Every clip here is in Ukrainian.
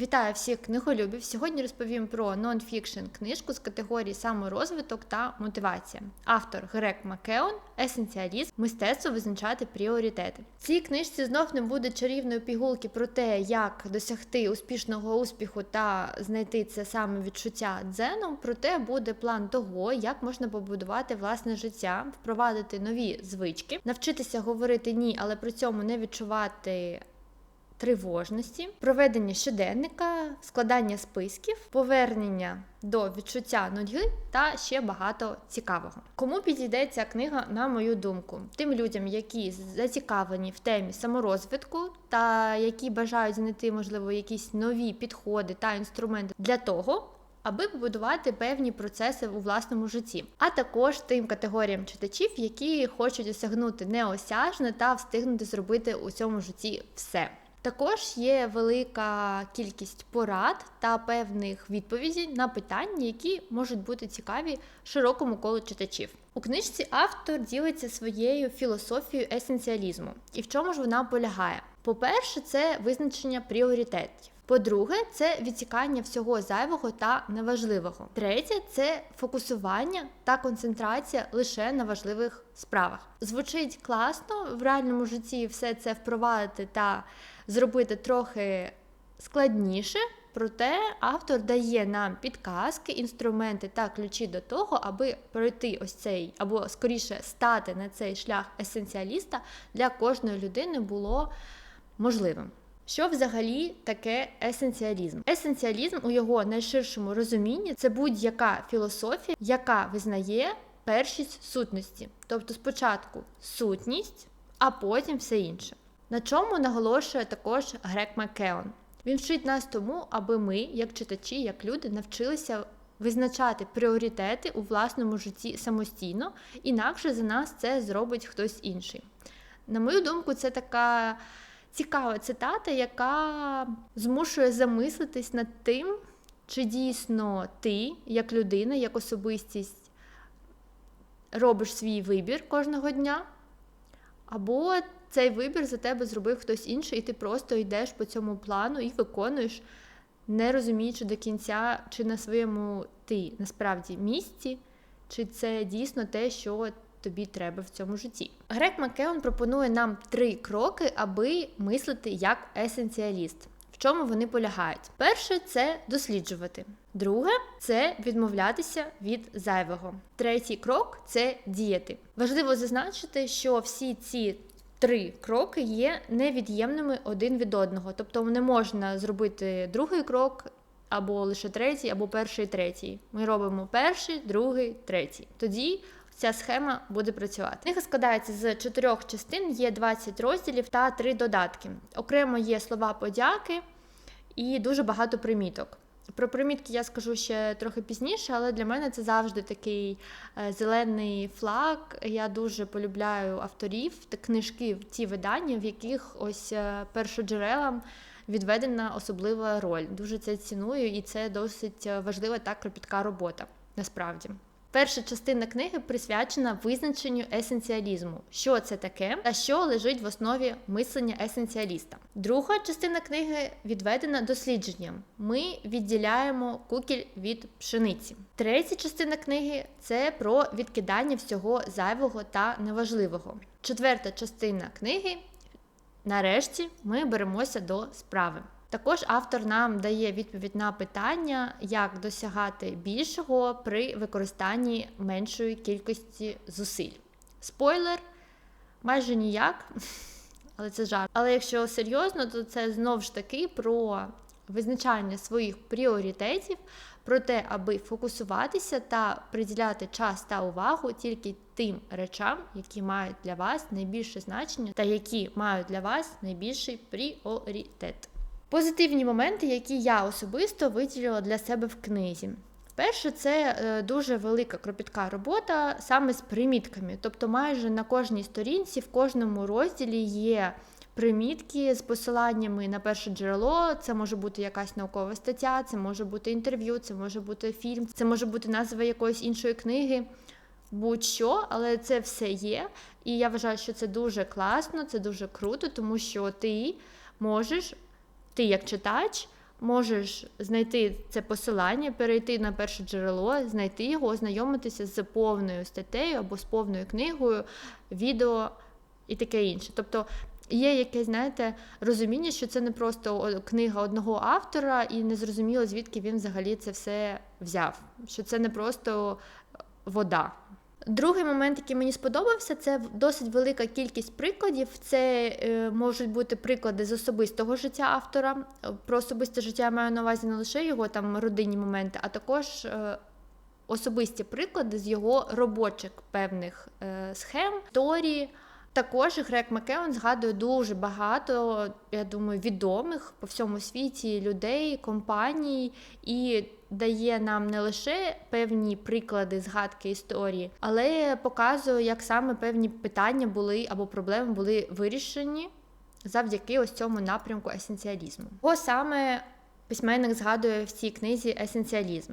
Вітаю всіх книголюбів. Сьогодні розповім про нонфікшн книжку з категорії саморозвиток та мотивація. Автор Грек Макеон, есенціаліст, мистецтво визначати пріоритети. В цій книжці знов не буде чарівної пігулки про те, як досягти успішного успіху та знайти це саме відчуття дзену. Проте буде план того, як можна побудувати власне життя, впровадити нові звички, навчитися говорити ні, але при цьому не відчувати тривожності, проведення щоденника, складання списків, повернення до відчуття нудьги та ще багато цікавого. Кому підійде ця книга, на мою думку, тим людям, які зацікавлені в темі саморозвитку та які бажають знайти, можливо, якісь нові підходи та інструменти для того. Аби побудувати певні процеси у власному житті, а також тим категоріям читачів, які хочуть осягнути неосяжне та встигнути зробити у цьому житті все. Також є велика кількість порад та певних відповідей на питання, які можуть бути цікаві широкому колу читачів. У книжці автор ділиться своєю філософією есенціалізму. І в чому ж вона полягає? По-перше, це визначення пріоритетів. По-друге, це відсікання всього зайвого та неважливого. Третє це фокусування та концентрація лише на важливих справах. Звучить класно в реальному житті все це впровадити та зробити трохи складніше. Проте автор дає нам підказки, інструменти та ключі до того, аби пройти ось цей, або скоріше стати на цей шлях есенціаліста для кожної людини було можливим. Що взагалі таке есенціалізм? Есенціалізм у його найширшому розумінні це будь-яка філософія, яка визнає першість сутності, тобто спочатку сутність, а потім все інше. На чому наголошує також Грек Макеон. Він вчить нас тому, аби ми, як читачі, як люди, навчилися визначати пріоритети у власному житті самостійно, інакше за нас це зробить хтось інший. На мою думку, це така цікава цитата, яка змушує замислитись над тим, чи дійсно ти, як людина, як особистість, робиш свій вибір кожного дня, або цей вибір за тебе зробив хтось інший, і ти просто йдеш по цьому плану і виконуєш, не розуміючи до кінця, чи на своєму ти насправді місці, чи це дійсно те, що тобі треба в цьому житті. Грек Макеон пропонує нам три кроки, аби мислити як есенціаліст. В чому вони полягають? Перше це досліджувати. Друге це відмовлятися від зайвого. Третій крок це діяти. Важливо зазначити, що всі ці три кроки є невід'ємними один від одного. Тобто не можна зробити другий крок. Або лише третій, або перший третій. Ми робимо перший, другий, третій. Тоді ця схема буде працювати. Книга складається з чотирьох частин, є 20 розділів та три додатки. Окремо є слова подяки і дуже багато приміток. Про примітки я скажу ще трохи пізніше, але для мене це завжди такий е, зелений флаг. Я дуже полюбляю авторів книжки, ті видання, в яких ось е, першоджерелам відведена особлива роль. Дуже це ціную, і це досить е, важлива та кропітка робота насправді. Перша частина книги присвячена визначенню есенціалізму, що це таке та що лежить в основі мислення есенціаліста. Друга частина книги відведена дослідженням. Ми відділяємо кукіль від пшениці. Третя частина книги це про відкидання всього зайвого та неважливого. Четверта частина книги. Нарешті ми беремося до справи. Також автор нам дає відповідь на питання, як досягати більшого при використанні меншої кількості зусиль. Спойлер, майже ніяк, але це жарт. Але якщо серйозно, то це знову ж таки про визначання своїх пріоритетів, про те, аби фокусуватися та приділяти час та увагу тільки тим речам, які мають для вас найбільше значення та які мають для вас найбільший пріоритет. Позитивні моменти, які я особисто виділила для себе в книзі. Перше, це е, дуже велика кропітка робота саме з примітками. Тобто, майже на кожній сторінці, в кожному розділі є примітки з посиланнями на перше джерело. Це може бути якась наукова стаття, це може бути інтерв'ю, це може бути фільм, це може бути назва якоїсь іншої книги. Будь-що, але це все є. І я вважаю, що це дуже класно, це дуже круто, тому що ти можеш ти, як читач, можеш знайти це посилання, перейти на перше джерело, знайти його, ознайомитися з повною статтею або з повною книгою, відео і таке інше. Тобто є якесь, знаєте, розуміння, що це не просто книга одного автора, і не зрозуміло, звідки він взагалі це все взяв. Що це не просто вода. Другий момент, який мені сподобався, це досить велика кількість прикладів. Це е, можуть бути приклади з особистого життя автора. Про особисте життя я маю на увазі не лише його там родинні моменти, а також е, особисті приклади з його робочих певних е, схем, історії. Також Грек Макеон згадує дуже багато, я думаю, відомих по всьому світі людей, компаній і дає нам не лише певні приклади згадки історії, але показує, як саме певні питання були або проблеми були вирішені завдяки ось цьому напрямку есенціалізму. Його саме письменник згадує в цій книзі есенціалізм.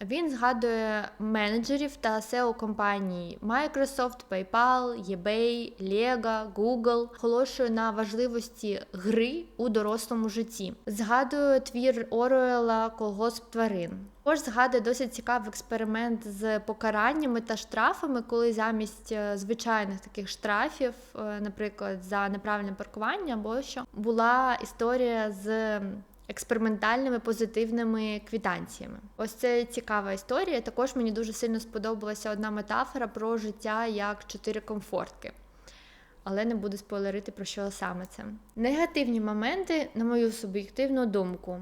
Він згадує менеджерів та SEO компаній Microsoft, PayPal, eBay, Lego, Google, оголошує на важливості гри у дорослому житті. Згадує твір Оруела Колгосп тварин. Також згадує досить цікавий експеримент з покараннями та штрафами, коли замість е, звичайних таких штрафів, е, наприклад, за неправильне паркування або що, була історія з експериментальними позитивними квітанціями. Ось це цікава історія. Також мені дуже сильно сподобалася одна метафора про життя як чотири комфортки. Але не буду спойлерити про що саме це. Негативні моменти, на мою суб'єктивну думку.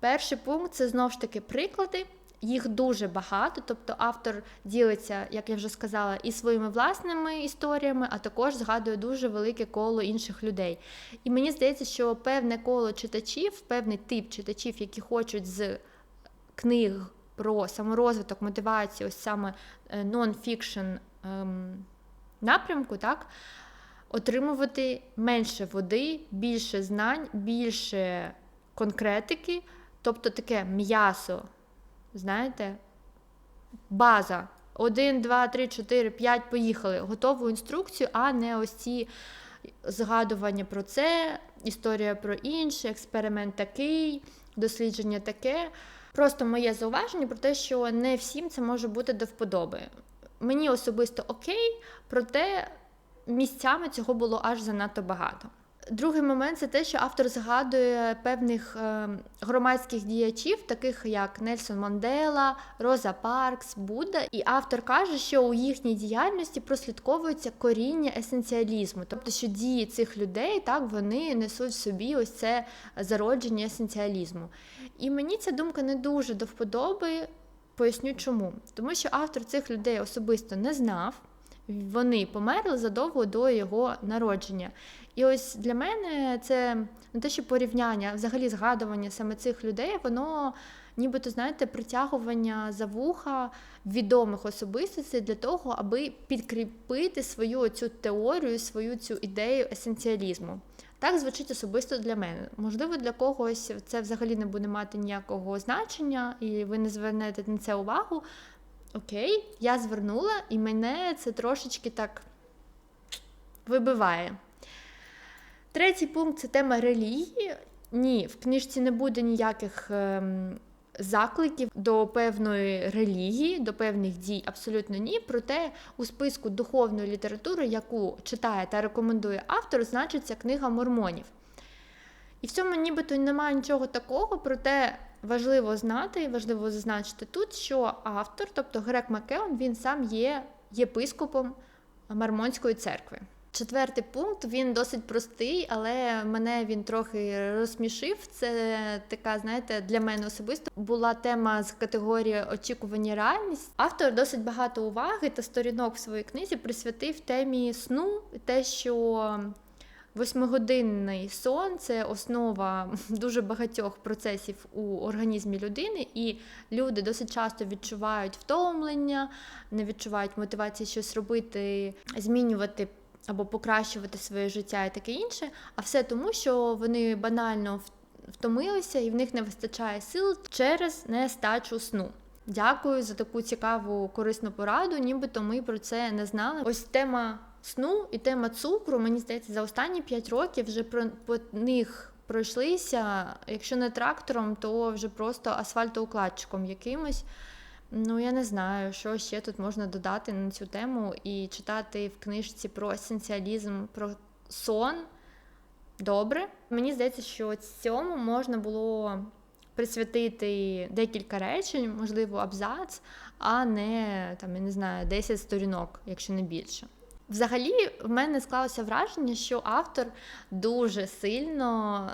Перший пункт це знову ж таки приклади. Їх дуже багато, тобто автор ділиться, як я вже сказала, і своїми власними історіями, а також згадує дуже велике коло інших людей. І мені здається, що певне коло читачів, певний тип читачів, які хочуть з книг про саморозвиток, мотивацію, ось саме нон-фікшн ем, напрямку, так, отримувати менше води, більше знань, більше конкретики, тобто таке м'ясо знаєте, база. Один, два, три, чотири, п'ять, поїхали. Готову інструкцію, а не ось ці згадування про це, історія про інше, експеримент такий, дослідження таке. Просто моє зауваження про те, що не всім це може бути до вподоби. Мені особисто окей, проте місцями цього було аж занадто багато. Другий момент це те, що автор згадує певних е, громадських діячів, таких як Нельсон Мандела, Роза Паркс, Будда. І автор каже, що у їхній діяльності прослідковується коріння есенціалізму, тобто, що дії цих людей так вони несуть в собі ось це зародження есенціалізму. І мені ця думка не дуже до вподоби. Поясню чому. Тому що автор цих людей особисто не знав. Вони померли задовго до його народження. І ось для мене це не те, що порівняння, взагалі згадування саме цих людей, воно нібито, знаєте, притягування за вуха відомих особистостей для того, аби підкріпити свою цю теорію, свою цю ідею есенціалізму. Так звучить особисто для мене. Можливо, для когось це взагалі не буде мати ніякого значення, і ви не звернете на це увагу. Окей, я звернула, і мене це трошечки так вибиває. Третій пункт це тема релігії. Ні, в книжці не буде ніяких ем, закликів до певної релігії, до певних дій, абсолютно ні. Проте у списку духовної літератури, яку читає та рекомендує автор, значиться книга мормонів. І в цьому нібито немає нічого такого, проте важливо знати і важливо зазначити тут, що автор, тобто Грек Макеон, він сам є єпископом Мармонської церкви. Четвертий пункт він досить простий, але мене він трохи розсмішив. Це така, знаєте, для мене особисто була тема з категорії очікування реальність. Автор досить багато уваги та сторінок в своїй книзі присвятив темі сну, те, що восьмигодинний сон це основа дуже багатьох процесів у організмі людини, і люди досить часто відчувають втомлення, не відчувають мотивації щось робити, змінювати або покращувати своє життя і таке інше, а все тому, що вони банально втомилися і в них не вистачає сил через нестачу сну. Дякую за таку цікаву корисну пораду, нібито ми про це не знали. Ось тема сну і тема цукру, мені здається, за останні 5 років вже про по них пройшлися, якщо не трактором, то вже просто асфальтоукладчиком якимось. Ну, я не знаю, що ще тут можна додати на цю тему і читати в книжці про есенціалізм, про сон. Добре. Мені здається, що цьому можна було присвятити декілька речень, можливо, абзац, а не там, я не знаю, 10 сторінок, якщо не більше. Взагалі, в мене склалося враження, що автор дуже сильно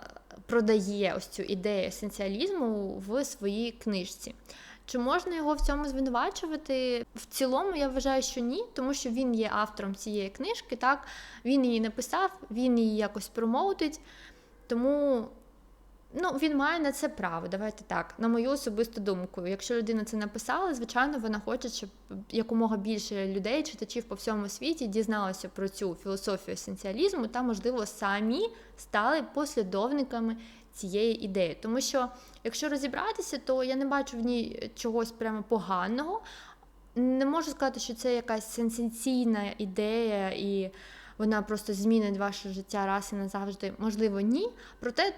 продає ось цю ідею есенціалізму в своїй книжці. Чи можна його в цьому звинувачувати? В цілому я вважаю, що ні, тому що він є автором цієї книжки, так він її написав, він її якось промоутить. Тому ну, він має на це право. Давайте так, на мою особисту думку. Якщо людина це написала, звичайно, вона хоче, щоб якомога більше людей, читачів по всьому світі дізналося про цю філософію есенціалізму та, можливо, самі стали послідовниками цієї ідеї. Тому що, якщо розібратися, то я не бачу в ній чогось прямо поганого. Не можу сказати, що це якась сенсаційна ідея, і вона просто змінить ваше життя раз і назавжди. Можливо, ні. Проте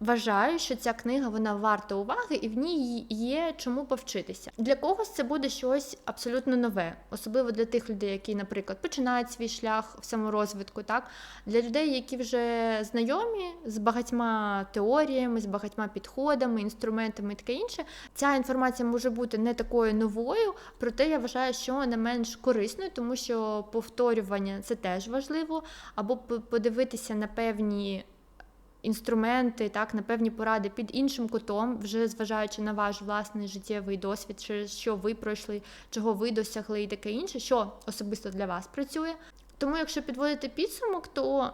Вважаю, що ця книга вона варта уваги, і в ній є чому повчитися. Для когось це буде щось абсолютно нове, особливо для тих людей, які, наприклад, починають свій шлях в саморозвитку. Так для людей, які вже знайомі з багатьма теоріями, з багатьма підходами, інструментами і таке інше. Ця інформація може бути не такою новою, проте я вважаю, що не менш корисною, тому що повторювання це теж важливо, або подивитися на певні інструменти, так, на певні поради під іншим кутом, вже зважаючи на ваш власний життєвий досвід, через що ви пройшли, чого ви досягли і таке інше, що особисто для вас працює. Тому, якщо підводити підсумок, то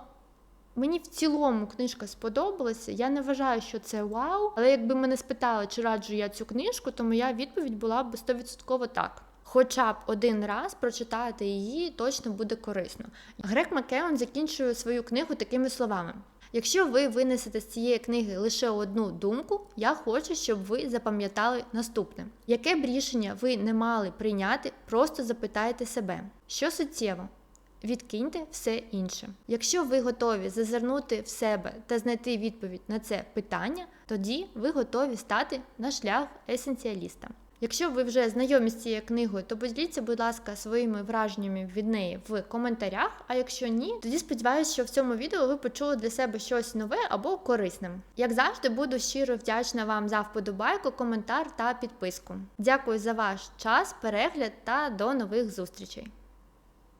мені в цілому книжка сподобалася. Я не вважаю, що це вау. Але якби мене спитали, чи раджу я цю книжку, то моя відповідь була б 100% так. Хоча б один раз прочитати її точно буде корисно. Грек Макеон закінчує свою книгу такими словами: Якщо ви винесете з цієї книги лише одну думку, я хочу, щоб ви запам'ятали наступне: яке б рішення ви не мали прийняти, просто запитайте себе, що суттєво. Відкиньте все інше. Якщо ви готові зазирнути в себе та знайти відповідь на це питання, тоді ви готові стати на шлях есенціаліста. Якщо ви вже знайомі з цією книгою, то поділіться, будь ласка, своїми враженнями від неї в коментарях. А якщо ні, тоді сподіваюся, що в цьому відео ви почули для себе щось нове або корисне. Як завжди, буду щиро вдячна вам за вподобайку, коментар та підписку. Дякую за ваш час, перегляд та до нових зустрічей!